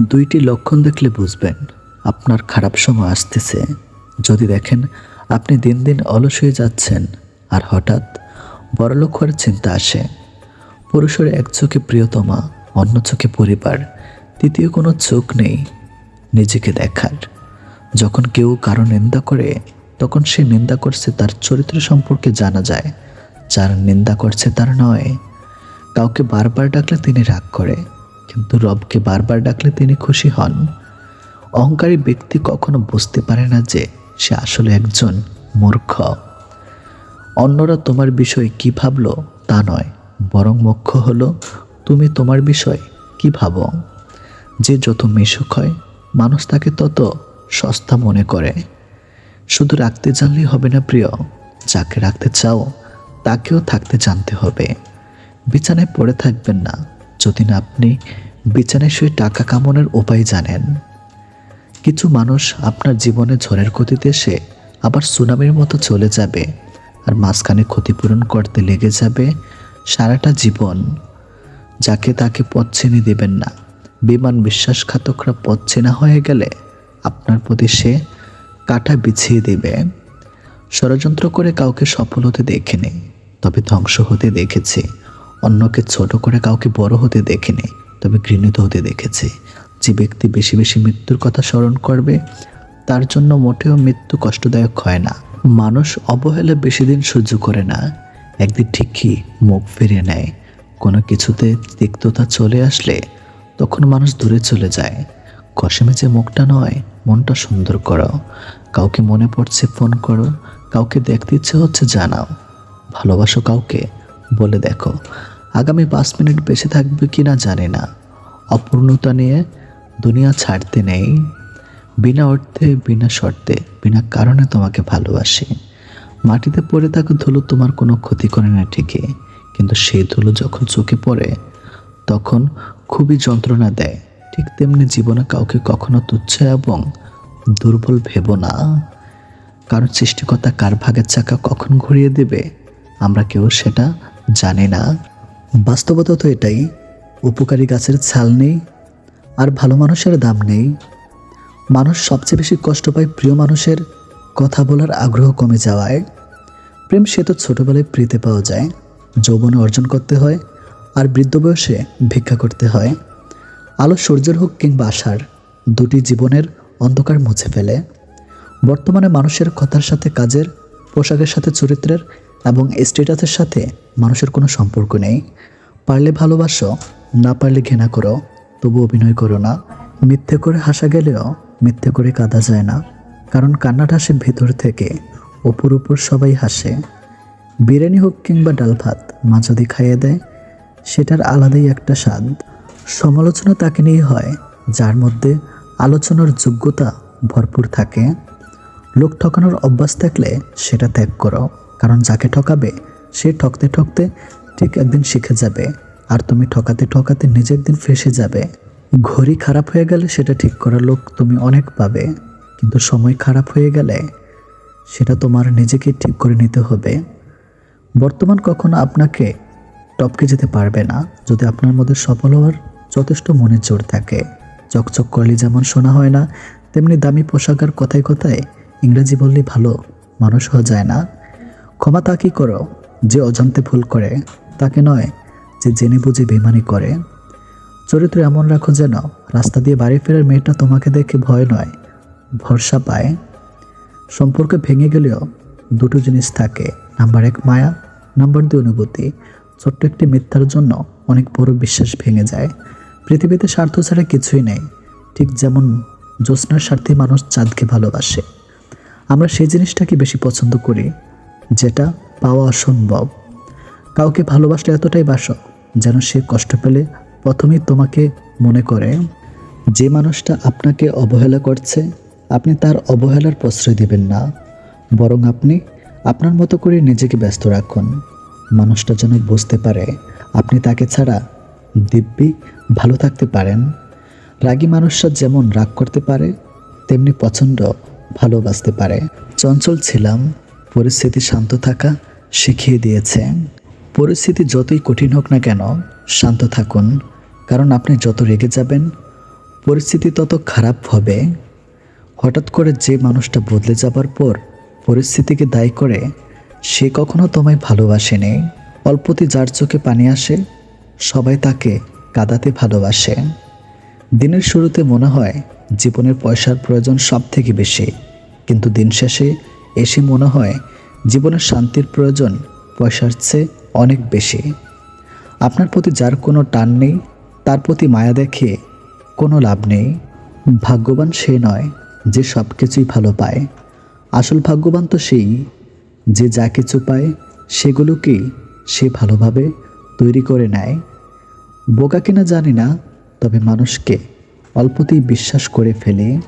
দুইটি লক্ষণ দেখলে বুঝবেন, আপনার খারাপ সময় আসতেছে। যদি দেখেন, আপনি দিন দিন অলস হয়ে যাচ্ছেন, আর হঠাৎ বড়লোক হওয়ার চিন্তা আসে। পুরুষের এক চোখে প্রিয়তমা, অন্য চোখে পরিবার, তৃতীয় কোনো চোখ নেই, নিজেকে দেখার। যখন কেউ কারও নিন্দা করে, তখন সে নিন্দা করছে তার চরিত্র সম্পর্কে জানা যায়। যার নিন্দা করছে তার নয়। কাউকে বারবার ডাকলে তিনি রাগ করে। কিন্তু রবকে বারবার ডাকলে তিনি খুশি হন। অহংকারী ব্যক্তি কখনো বুঝতে পারে না যে সে আসলে একজন মূর্খ। অন্যরা তোমার বিষয়ে কি ভাবলো তা নয়, বরং মুখ্য হলো, তুমি তোমার বিষয় কি ভাবো? যে যত মিশুক হয়, মানুষ তাকে তত সস্তা মনে করে। শুধু রাখতে জানলেই হবে না প্রিয়, যাকে রাখতে চাও, তাকেও থাকতে জানতে হবে। বিছানায় পড়ে থাকবেন না। যদি না আপনি বিছানায় শুয়ে টাকা কামানোর উপায় জানেন। কিছু মানুষ আপনার জীবনে ঝড়ের গতিতে এসে আবার সুনামির মতো চলে যাবে আর মাঝখানে ক্ষতিপূরণ করতে লেগে যাবে সারাটা জীবন। যাকে তাকে পথ চিনে দেবেন না। বিমান বিশ্বাসঘাতকরা পথ চেনা হয়ে গেলে আপনার প্রতি সে কাটা বিছিয়ে দেবে। ষড়যন্ত্র করে কাউকে সফল হতে দেখিনি, তবে ধ্বংস হতে দেখেছি। অন্যকে ছোট করে কাউকে বড় হতে দেখিনি, তবে ঘৃণিত হতে দেখেছি। যে ব্যক্তি বেশি বেশি মৃত্যুর কথা স্মরণ করবে, তার জন্য মোটেও মৃত্যু কষ্টদায়ক হয় না। মানুষ অবহেলা বেশি দিন সহ্য করে না। একদিন ঠিকই মুখ ফিরিয়ে নেয়। কোনো কিছুতে তিক্ততা চলে আসলে তখন মানুষ দূরে চলে যায়। কষেমেচে মুখটা নয়, মনটা সুন্দর করো। কাউকে মনে পড়ছে ফোন করো, কাউকে দেখতে ইচ্ছে হচ্ছে জানাও। ভালোবাসো কাউকে, বলে দেখো। আগামী পাঁচ মিনিট বেঁচে থাকবে কি না জানি না। অপূর্ণতা নিয়ে দুনিয়া ছাড়তে নেই। বিনা অর্থে, বিনা শর্তে, বিনা কারণে তোমাকে ভালোবাসি। মাটিতে পড়ে থাকা ধুলো তোমার কোনো ক্ষতি করে না ঠিকই। কিন্তু সেই ধুলো যখন চোখে পড়ে, তখন খুবই যন্ত্রণা দেয়। ঠিক তেমনি জীবনে কাউকে কখনো তুচ্ছ এবং দুর্বল ভেবো না। কারণ সৃষ্টিকর্তা কার ভাগের চাকা কখন ঘুরিয়ে দেবে, আমরা কেউ সেটা জানি না। বাস্তবতা তো এটাই, উপকারী গাছের ছাল নেই আর ভালো মানুষের দাম নেই। মানুষ সবচেয়ে বেশি কষ্ট পায় প্রিয় মানুষের কথা বলার আগ্রহ কমে যাওয়ায়। প্রেম সে তো ছোটোবেলায় প্রীতে পাওয়া যায়, যৌবনে অর্জন করতে হয় আর বৃদ্ধ বয়সে ভিক্ষা করতে হয়। আলো সূর্যের হোক কিংবা আশার দুটি জীবনের অন্ধকার মুছে ফেলে। বর্তমানে মানুষের কথার সাথে কাজের পোশাকের সাথে চরিত্রের এবং স্টেটাসের সাথে মানুষের কোনো সম্পর্ক নেই। পারলে ভালোবাসো, না পারলে ঘৃণা করো, তবু অভিনয় করো না। মিথ্যে করে হাসা গেলেও মিথ্যে করে কাঁদা যায় না। কারণ কান্নাটা আসে ভেতর থেকে, ওপর উপর সবাই হাসে। বিরিয়ানি হোক কিংবা ডাল ভাত, মা যদি খাইয়ে দেয়, সেটার আলাদাই একটা স্বাদ। সমালোচনা তাকে নিয়ে হয়, যার মধ্যে আলোচনার যোগ্যতা ভরপুর থাকে। লোক ঠকানোর অভ্যাস থাকলে সেটা ত্যাগ করো। কারণ যাকে ঠকাবে, সে ঠকতে ঠকতে ঠিক একদিন শিখে যাবে। আর তুমি ঠকাতে ঠকাতে নিজে একদিন ফেসে যাবে। ঘড়ি খারাপ হয়ে গেলে সেটা ঠিক করার লোক তুমি অনেক পাবে। কিন্তু সময় খারাপ হয়ে গেলে সেটা তোমার নিজেকে ঠিক করে নিতে হবে। বর্তমান কখনো আপনাকে টপকে যেতে পারবে না। যদি আপনার মধ্যে সফল হওয়ার যথেষ্ট মনের জোর থাকে। চকচক করলে যেমন শোনা হয় না, তেমনি দামি পোশাক আর কথায় কথায় ইংরেজি বললে ভালো মানুষ হওয়া যায় না। ক্ষমা তাকেই করো? যে অজান্তে ভুল করে, তাকে নয়, যে জেনে বুঝে বেমানি করে। চরিত্র এমন রাখো যেন রাস্তা দিয়ে বাড়ি ফেরার মেয়েটা তোমাকে দেখে ভয় নয়, ভরসা পায়। সম্পর্ক ভেঙে গেলেও দুটো জিনিস থাকে। নাম্বার এক, মায়া। নাম্বার দুই, অনুভূতি। ছোট্ট একটি মিথ্যার জন্য অনেক বড় বিশ্বাস ভেঙে যায়। পৃথিবীতে স্বার্থ ছাড়া কিছুই নেই। ঠিক যেমন জ্যোৎস্নার স্বার্থে মানুষ চাঁদকে ভালোবাসে। আমরা সেই জিনিসটাকে বেশি পছন্দ করি। যেটা পাওয়া অসম্ভব কাউকে ভালোবাসলে এতটাই বাসো যেন সে কষ্ট পেলে প্রথমেই তোমাকে মনে করে, যে মানুষটা আপনাকে অবহেলা করছে, আপনি তার অবহেলার প্রশ্রয় দিবেন না। বরং আপনি আপনার মতো করে নিজেকে ব্যস্ত রাখুন। মানুষটা যেন বুঝতে পারে, আপনি তাকে ছাড়া দিব্যি ভালো থাকতে পারেন। রাগী মানুষরা যেমন রাগ করতে পারে, তেমনি প্রচণ্ড ভালোবাসতে পারে। চঞ্চল ছিলাম। পরিস্থিতি শান্ত থাকা শিখিয়ে দিয়েছে। পরিস্থিতি যতই কঠিন হোক না কেন, শান্ত থাকুন, কারণ আপনি যত রেগে যাবেন, পরিস্থিতি তত খারাপ হবে। হঠাৎ করে যে মানুষটা বদলে যাবার পর পরিস্থিতিকে দায়ী করে, সে কখনো তোমায় ভালোবাসেনি। অল্পতে যার চোখে পানি আসে, সবাই তাকে কাদাতে ভালোবাসে। দিনের শুরুতে মনে হয় জীবনের পয়সার প্রয়োজন সব থেকে বেশি, কিন্তু দিন শেষে এসে মনে হয় জীবনের শান্তির প্রয়োজন পয়সার চেয়ে অনেক বেশি। আপনার প্রতি যার কোনো টান নেই, তার প্রতি মায়া দেখে কোনো লাভ নেই। ভাগ্যবান সে নয় যে সব কিছুই ভালো পায়। আসল ভাগ্যবান তো সেই যে যা কিছু পায়, সেগুলোকেই সে ভালোভাবে তৈরি করে নেয়। বোকা কিনা জানি না, তবে মানুষকে অল্পতেই বিশ্বাস করে ফেলে।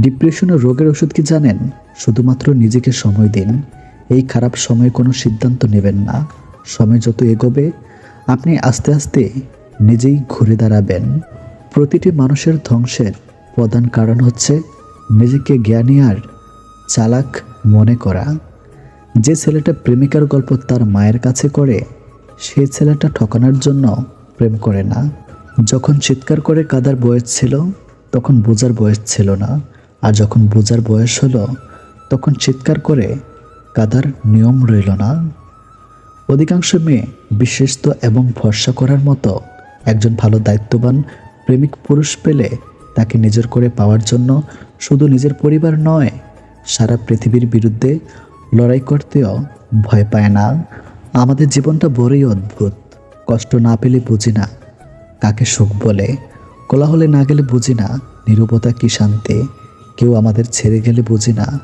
ডিপ্রেশন ও রোগের ওষুধ কি জানেন? শুধুমাত্র নিজেকে সময় দিন। এই খারাপ সময়ে কোনো সিদ্ধান্ত নেবেন না। সময় যত এগোবে, আপনি আস্তে আস্তে নিজেই ঘুরে দাঁড়াবেন। প্রতিটি মানুষের ধ্বংসের প্রধান কারণ হচ্ছে নিজেকে জ্ঞানী আর চালাক মনে করা। যে ছেলেটা প্রেমিকার গল্প তার মায়ের কাছে করে সেই ছেলেটা ঠকানোর জন্য প্রেম করে না। যখন চিৎকার করে কাদার বয়স ছিল, তখন বোঝার বয়স ছিল না। আর যখন বোঝার বয়স হলো, তখন চিৎকার করে কাদার নিয়ম রইল না। অধিকাংশ মেয়ে বিশ্বস্ত এবং ভরসা করার মতো একজন ভালো দায়িত্ববান প্রেমিক পুরুষ পেলে তাকে নিজের করে পাওয়ার জন্য শুধু নিজের পরিবার নয়, সারা পৃথিবীর বিরুদ্ধে লড়াই করতেও ভয় পায় না। আমাদের জীবনটা বড়ই অদ্ভুত, কষ্ট না পেলে বুঝি না কাকে সুখ বলে, কোলাহলে না গেলে বুঝি না নিরবতা কি শান্তি। কেউ আমাদের ছেড়ে গেলে বুঝি না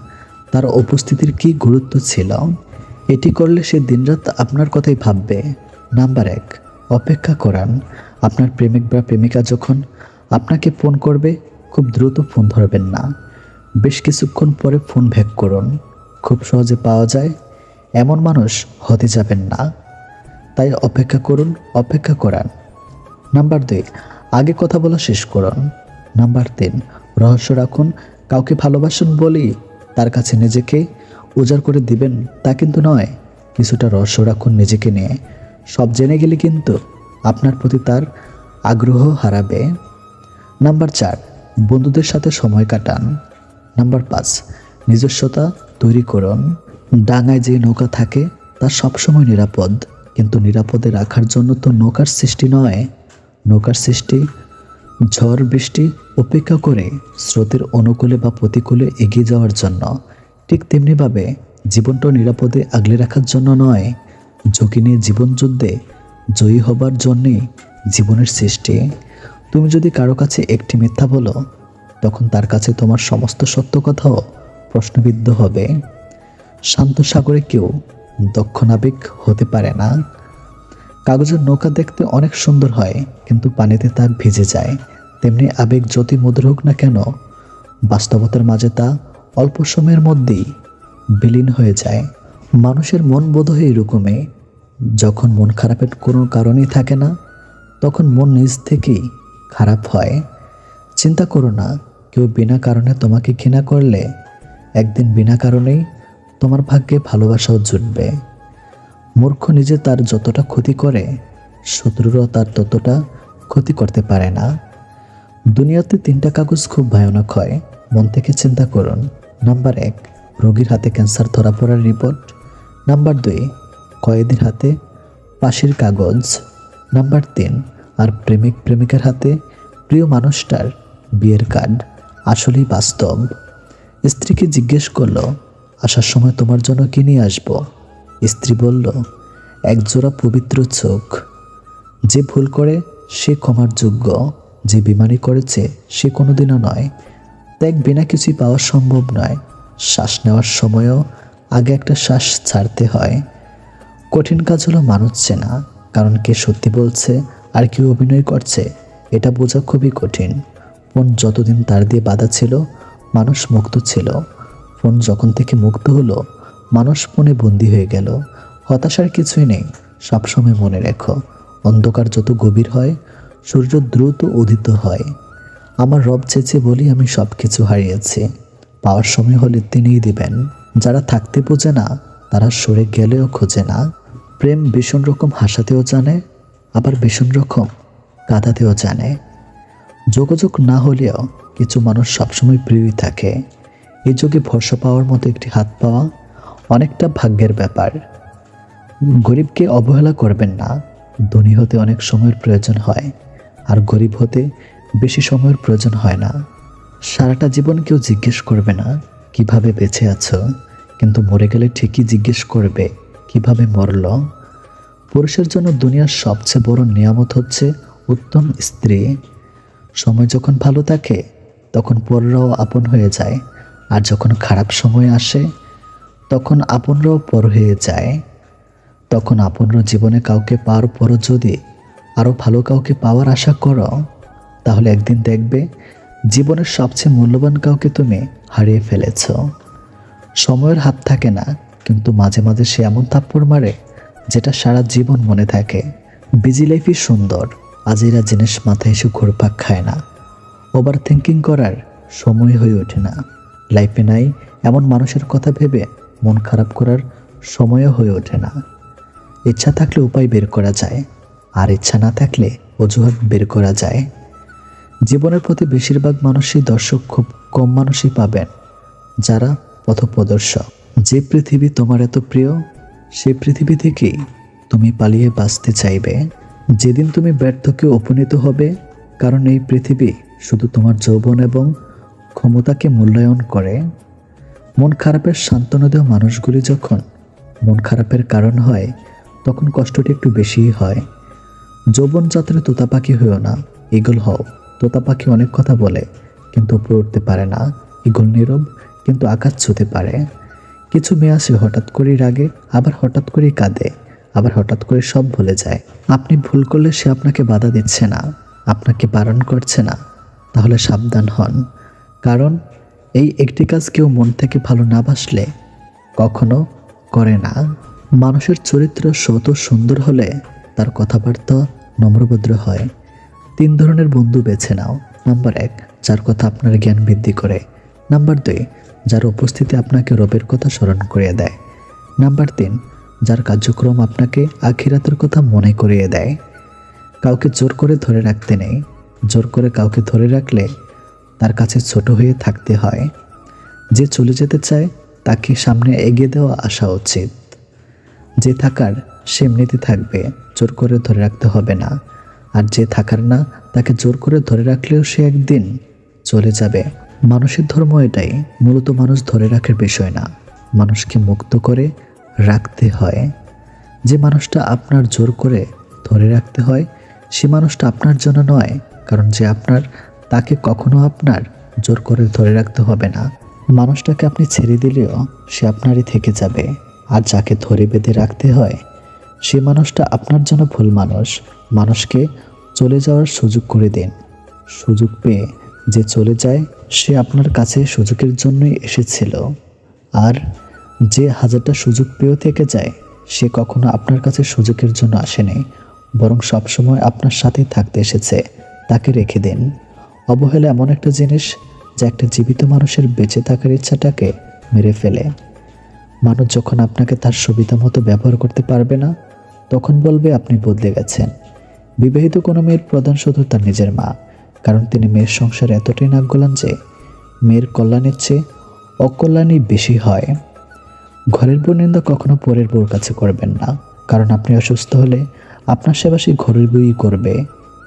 তার উপস্থিতির কি গুরুত্ব ছিল। এটি করলে সে দিনরাত আপনার কথাই ভাববে। নাম্বার এক, অপেক্ষা করান। আপনার প্রেমিক বা প্রেমিকা যখন আপনাকে ফোন করবে, খুব দ্রুত ফোন ধরবেন না। বেশ কিছুক্ষণ পরে ফোন ব্যাক করুন। খুব সহজে পাওয়া যায়। এমন মানুষ হতে যাবেন না। তাই অপেক্ষা করুন, অপেক্ষা করান। নাম্বার দুই, আগে কথা বলা শেষ করুন। নাম্বার তিন, রহস্য রাখুন কাউকে ভালোবাসুন বলি তার কাছে নিজেকে উজাড় করে দিবেন, তা কিন্তু নয়। কিছুটা রহস্য রাখুন নিজেকে নিয়ে। সব জেনে গেলে কিন্তু আপনার প্রতি তার আগ্রহ হারাবে। নাম্বার চার, বন্ধুদের সাথে সময় কাটান। নাম্বার পাঁচ, নিজস্বতা তৈরি করুন। ডাঙায় যে নৌকা থাকে, তা সবসময় নিরাপদ। কিন্তু নিরাপদে রাখার জন্য তো নৌকার সৃষ্টি নয়। নৌকার সৃষ্টি ঝড় বৃষ্টি উপেক্ষা করে স্রোতের অনুকূলে বা প্রতিকূলে এগিয়ে যাওয়ার জন্য ঠিক তেমনিভাবে জীবনটা নিরাপদে আগলে রাখার জন্য নয়। ঝুঁকি নিয়ে জীবনযুদ্ধে জয়ী হবার জন্যে জীবনের সৃষ্টি। তুমি যদি কারও কাছে একটি মিথ্যা বলো, তখন তার কাছে তোমার সমস্ত সত্য কথাও প্রশ্নবিদ্ধ হবে। শান্ত সাগরে কেউ দক্ষ নাবিক হতে পারে না। কাগজের নৌকা দেখতে অনেক সুন্দর হয়, কিন্তু পানিতে তা ভিজে যায়। তেমনি আবেগ যতই মধুর হোক না কেন, বাস্তবতার মাঝে তা অল্প সময়ের মধ্যেই বিলীন হয়ে যায়। মানুষের মন বোধ হয় এরকমই, যখন মন খারাপের কোনো কারণই থাকে না, তখন মন নিজ থেকেই খারাপ হয়। চিন্তা করো না, কেউ বিনা কারণে তোমাকে ঘৃণা করলে, একদিন বিনা কারণেই তোমার ভাগ্যে ভালোবাসাও জুটবে। মূর্খ নিজে তার যতটা ক্ষতি করে, শত্রুরও তার ততটা ক্ষতি করতে পারে না। দুনিয়াতে তিনটা কাগজ খুব ভয়ানক হয়, মন থেকে চিন্তা করুন। নাম্বার এক, রোগীর হাতে ক্যান্সার ধরা পড়ার রিপোর্ট। নাম্বার দুই, কয়েদির হাতে পাশের কাগজ। নাম্বার তিন, আর প্রেমিক প্রেমিকার হাতে প্রিয় মানুষটার বিয়ের কার্ড। আসলেই বাস্তব। স্ত্রীকে জিজ্ঞেস করল, আসার সময় তোমার জন্য কি নিয়ে আসব? স্ত্রী বলল, একজোড়া পবিত্র চোখ। যে ভুল করে, সে ক্ষমার যোগ্য। যে বিমানি করেছে, সে কোনোদিনও নয়। ত্যাগ বিনা কিছুই পাওয়া সম্ভব নয়। শ্বাস নেওয়ার সময়ও আগে একটা শ্বাস ছাড়তে হয়। কঠিন কাজ হলো মানুষ চেনা কারণ কে সত্যি বলছে, আর কেউ অভিনয় করছে, এটা বোঝা খুবই কঠিন। ফোন যতদিন তার দিয়ে বাধা ছিল, মানুষ মুক্ত ছিল। ফোন যখন থেকে মুক্ত হলো মানুষ মনে বন্দি হয়ে গেল। হতাশার কিছুই নেই, সবসময় মনে রেখো। অন্ধকার যত গভীর হয়, সূর্য দ্রুত উদিত হয়। আমার রব চেয়েছে বলি আমি সব কিছু হারিয়েছি। পাওয়ার সময় হলে তিনিই দিবেন। যারা থাকতে বোঝে না, তারা সরে গেলেও খোঁজে না। প্রেম ভীষণ রকম হাসাতেও জানে, আবার ভীষণ রকম কাঁদাতেও জানে। যোগাযোগ না হলেও কিছু মানুষ সবসময় প্রিয়ই থাকে। এই যুগে ভরসা পাওয়ার মতো একটি হাত পাওয়া অনেকটা ভাগ্যের ব্যাপার। গরিবকে অবহেলা করবেন না, ধনী হতে অনেক সময়ের প্রয়োজন হয়, আর গরিব হতে বেশি সময়ের প্রয়োজন হয় না। সারাটা জীবন কেউ জিজ্ঞেস করবে না, কীভাবে বেঁচে আছো? কিন্তু মরে গেলে ঠিকই জিজ্ঞেস করবে, কীভাবে মরল? পুরুষের জন্য দুনিয়ার সবচেয়ে বড় নিয়ামত হচ্ছে উত্তম স্ত্রী। সময় যখন ভালো থাকে, তখন পররাও আপন হয়ে যায়, আর যখন খারাপ সময় আসে তখন আপনরাও পর হয়ে যায়। তখন আপনরা জীবনে কাউকে পাওয়ার পরও যদি আরও ভালো কাউকে পাওয়ার আশা করো, তাহলে একদিন দেখবে জীবনের সবচেয়ে মূল্যবান কাউকে তুমি হারিয়ে ফেলেছ। সময়ের হাত থাকে না, কিন্তু মাঝে মাঝে সে এমন থাপ্পড় মারে যেটা সারা জীবন মনে থাকে। বিজি লাইফই সুন্দর, আজেরা জিনিস মাথায় এসে ঘুরপাক খায় না। ওভার থিঙ্কিং করার সময় হয়ে ওঠে না। লাইফে নাই এমন মানুষের কথা ভেবে মন খারাপ করার সময়ও হয়ে ওঠে না। ইচ্ছা থাকলে উপায় বের করা যায়, আর ইচ্ছা না থাকলে অজুহাত বের করা যায়। জীবনের প্রতি বেশিরভাগ মানুষই দর্শক, খুব কম মানুষই পাবেন, যারা পথপ্রদর্শক। যে পৃথিবী তোমার এত প্রিয় সেই পৃথিবী থেকেই তুমি পালিয়ে বাঁচতে চাইবে। যেদিন তুমি ব্যর্থকে উপনীত হবে, কারণ এই পৃথিবী শুধু তোমার যৌবন এবং ক্ষমতাকে মূল্যায়ন করে। মন খারাপের সান্ত্বনা দেওয়া মানুষগুলি যখন মন খারাপের কারণ হয়, তখন কষ্টটি একটু বেশিই হয়। যৌবন যাত্রা তোতা পাখি হয়েও না ইগল হও। তোতা পাখি অনেক কথা বলে, কিন্তু উপরে উঠতে পারে না। ইগল নীরব, কিন্তু আকাশ ছুতে পারে। কিছু মেয়ে আসে হঠাৎ করেই রাগে, আবার হঠাৎ করেই কাঁদে, আবার হঠাৎ করে সব ভুলে যায়। আপনি ভুল করলে সে আপনাকে বাধা দিচ্ছে না, আপনাকে বারণ করছে না। তাহলে সাবধান হন, কারণ এই একটি কাজ কেউ মন থেকে ভালো না বাসলে কখনো করে না। মানুষের চরিত্র শত সুন্দর হলে তার কথাবার্তা নম্রভদ্র হয়। তিন ধরনের বন্ধু বেছে নাও। নাম্বার এক, যার কথা আপনার জ্ঞান বৃদ্ধি করে। নাম্বার দুই, যার উপস্থিতি আপনাকে রবের কথা স্মরণ করিয়ে দেয়। নাম্বার তিন, যার কার্যক্রম আপনাকে আখিরাতের কথা মনে করিয়ে দেয়। কাউকে জোর করে ধরে রাখতে নেই। জোর করে কাউকে ধরে রাখলে তার কাছে ছোট হয়ে থাকতে হয়। যে চলে যেতে চায়, তাকে সামনে এগিয়ে দেওয়া আসা উচিত। যে থাকার, সে এমনিতে থাকবে, জোর করে ধরে রাখতে হবে না। আর যে থাকার না, তাকে জোর করে ধরে রাখলেও সে একদিন চলে যাবে। মানুষের ধর্ম এটাই, মূলত মানুষ ধরে রাখার বিষয় না। মানুষকে মুক্ত করে রাখতে হয়। যে মানুষটা আপনার জোর করে ধরে রাখতে হয়, সে মানুষটা আপনার জন্য নয়, কারণ যে আপনার তাকে কখনো আপনার জোর করে ধরে রাখতে হবে না। মানুষটাকে আপনি ছেড়ে দিলেও সে আপনারই থেকে যাবে। আর যাকে ধরে বেঁধে রাখতে হয়, সে মানুষটা আপনার জন্য ভুল মানুষ। মানুষকে চলে যাওয়ার সুযোগ করে দিন। সুযোগ পেয়ে যে চলে যায়, সে আপনার কাছে সুযোগের জন্যই এসেছিল। আর যে হাজারটা সুযোগ পেয়েও থেকে যায়, সে কখনো আপনার কাছে সুযোগের জন্য আসেনি। বরং সবসময় আপনার সাথেই থাকতে এসেছে। তাকে রেখে দিন। অবহেলা এমন একটা জিনিস যা একটা জীবিত মানুষের বেঁচে থাকার ইচ্ছাটাকে মেরে ফেলে। মানুষ যখন আপনাকে তার সুবিধা মতো ব্যবহার করতে পারবে না, তখন বলবে আপনি বদলে গেছেন। বিবাহিত কোনো মেয়ের প্রধান শুধু তার নিজের মা, কারণ তিনি মেয়ের সংসারে এতটাই নাক গলান যে মেয়ের কল্যাণের চেয়ে অকল্যাণই বেশি হয়। ঘরের বউ নিন্দা কখনো পরের বউর কাছে করবেন না, কারণ আপনি অসুস্থ হলে আপনার সেবা সেই ঘরের বউই করবে,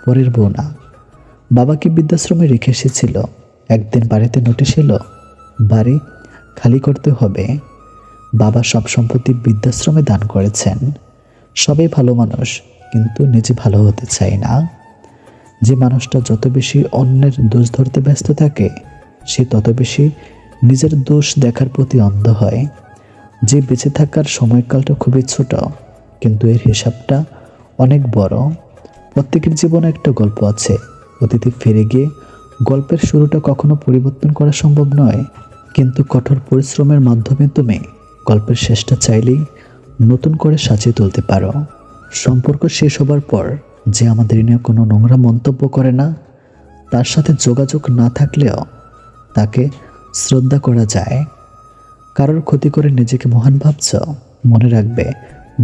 পরের বউ না। বাবাকে বৃদ্ধাশ্রমে রেখে এসেছিল। একদিন বাড়িতে নোটিশ এলো, বাড়ি খালি করতে হবে। বাবা সব সম্পত্তি বৃদ্ধাশ্রমে দান করেছেন। সবাই ভালো মানুষ, কিন্তু নিজে ভালো হতে চায় না। যে মানুষটা যত বেশি অন্যের দোষ ধরতে ব্যস্ত থাকে, সে তত বেশি নিজের দোষ দেখার প্রতি অন্ধ হয়। যে বেঁচে থাকার সময়কালটা খুবই ছোট, কিন্তু এর হিসাবটা অনেক বড়। প্রত্যেকের জীবনে একটা গল্প আছে অতীতে ফিরে গিয়ে গল্পের শুরুটা কখনো পরিবর্তন করা সম্ভব নয়। কিন্তু কঠোর পরিশ্রমের মাধ্যমে তুমি গল্পের শেষটা চাইলেই নতুন করে সাজিয়ে তুলতে পারো। সম্পর্ক শেষ হবার পর যে আমাদের নিয়ে কোনো নোংরা মন্তব্য করে না, তার সাথে যোগাযোগ না থাকলেও তাকে শ্রদ্ধা করা যায়। কারোর ক্ষতি করে নিজেকে মহান ভাবছ, মনে রাখবে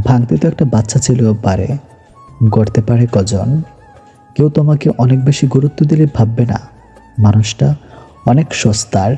ভাঙতে তো একটা বাচ্চা ছেলেও পারে, গড়তে পারে কজন। কেউ তোমাকে অনেক বেশি গুরুত্ব দিলে ভাববে না। মানুষটা অনেক সস্তার।